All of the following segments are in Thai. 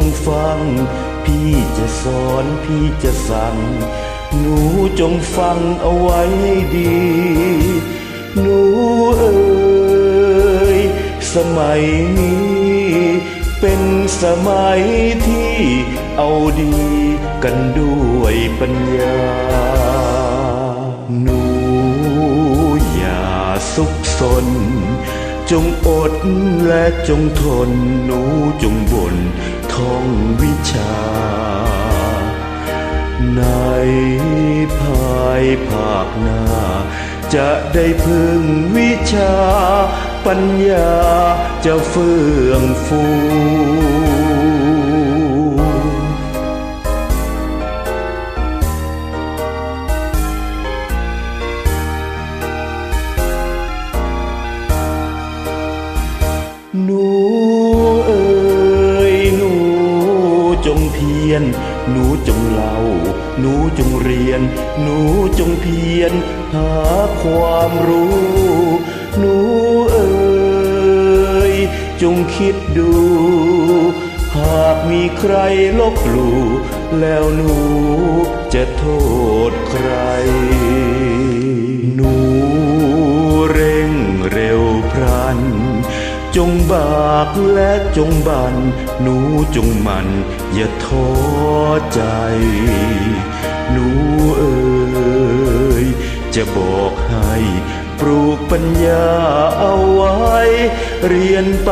งฟัง พี่จะสอนพี่จะสั่ง หนูจงฟังเอาไว้ให้ดี หนูเอ๋ยสมัยนี้ เป็นสมัยที่เอาดีกันด้วยปัญญา หนูอย่าสุขสน จงอดและจงทนหนูจงบนท่องวิชา ในภายภาคหน้า จะได้พึ่งวิชา ปัญญาจะเฟื่องฟู หนูจงเล่า หนูจงเรียน หนูจงเพียรหาความรู้ หนูเอ๋ยจงคิดดู หากมีใครลบหลู่แล้วหนูจะโทษใคร จงบากและจงบัน หนูจงมันอย่าท้อใจ หนูเอ๋ยจะบอกให้ปลูกปัญญาเอาไว้ เรียนไป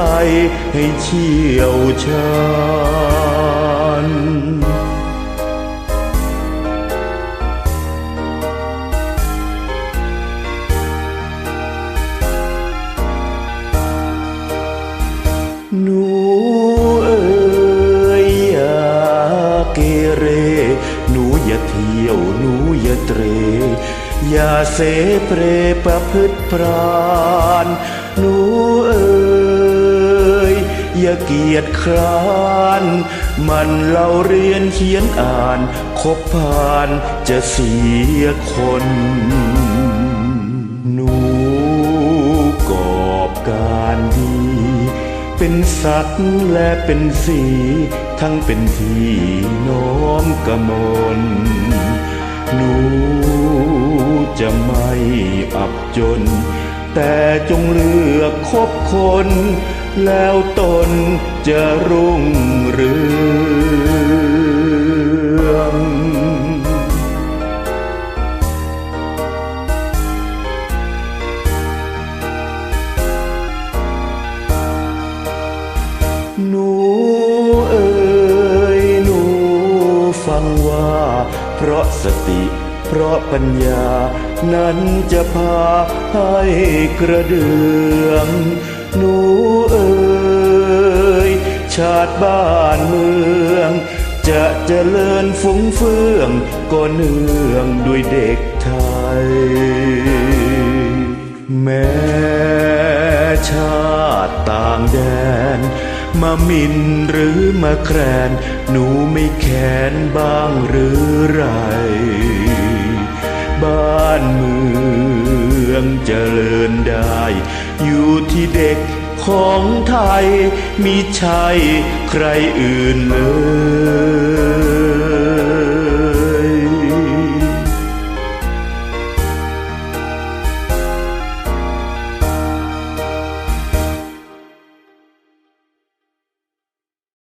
ให้เชี่ยวชาญ เสเพรประพฤติปรานหนูเอ๋ยอย่าเกียจคร้าน มันเราเรียนเขียนอ่าน คบผ่านจะเสียคน หนูกอบการดี เป็นสัตว์และเป็นสี ทั้งเป็นที่น้อมกมลหนู จะไม่อับจน แต่จงเลือกคบคน แล้วตนจะรุ่งเรืองหนูเอ๋ยหนูฟังว่าเพราะสติ เพราะปัญญานั้นจะพาให้กระเดือง หนูเอ๋ยชาติบ้านเมือง จะเจริญฟุ้งเฟื่องก็เนื่องด้วยเด็กไทย แม้ชาติต่างแดนมามินหรือมาแครน หนูไม่แค้นบ้างหรือไร บ้านเมืองเจริญได้ อยู่ที่เด็กของไทยมิใช่ใครอื่นเลย